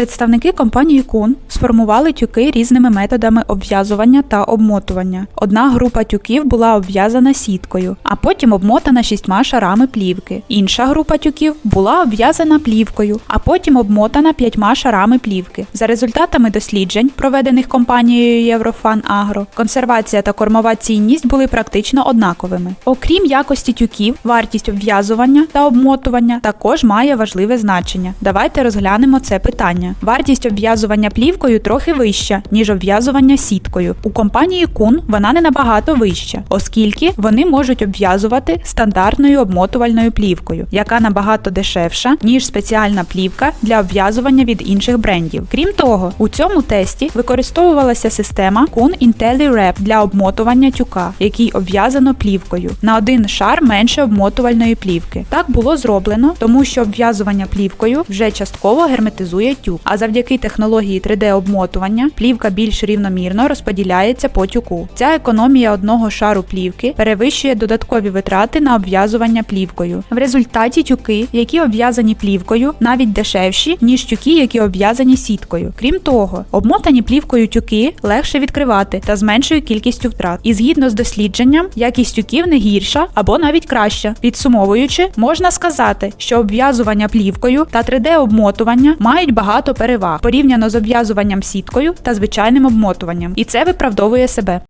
Представники компанії Кун сформували тюки різними методами обв'язування та обмотування. Одна група тюків була обв'язана сіткою, а потім обмотана шістьма шарами плівки. Інша група тюків була обв'язана плівкою, а потім обмотана п'ятьма шарами плівки. За результатами досліджень, проведених компанією Єврофан Агро, консервація та кормова цінність були практично однаковими. Окрім якості тюків, вартість обв'язування та обмотування також має важливе значення. Давайте розглянемо це питання. Вартість обв'язування плівкою трохи вища, ніж обв'язування сіткою. У компанії Кун вона не набагато вища, оскільки вони можуть обв'язувати стандартною обмотувальною плівкою, яка набагато дешевша, ніж спеціальна плівка для обв'язування від інших брендів. Крім того, у цьому тесті використовувалася система Kun IntelliWrap для обмотування тюка, який обв'язано плівкою на один шар менше обмотувальної плівки. Так було зроблено, тому що обв'язування плівкою вже частково герметизує тюк. А завдяки технології 3D-обмотування плівка більш рівномірно розподіляється по тюку. Ця економія одного шару плівки перевищує додаткові витрати на обв'язування плівкою. В результаті тюки, які обв'язані плівкою, навіть дешевші, ніж тюки, які обв'язані сіткою. Крім того, обмотані плівкою тюки легше відкривати та з меншою кількістю втрат. І згідно з дослідженням, якість тюків не гірша або навіть краща. Підсумовуючи, можна сказати, що обв'язування плівкою та 3D-обмотування мають багато переваг порівняно з обв'язуванням сіткою та звичайним обмотуванням, і це виправдовує себе.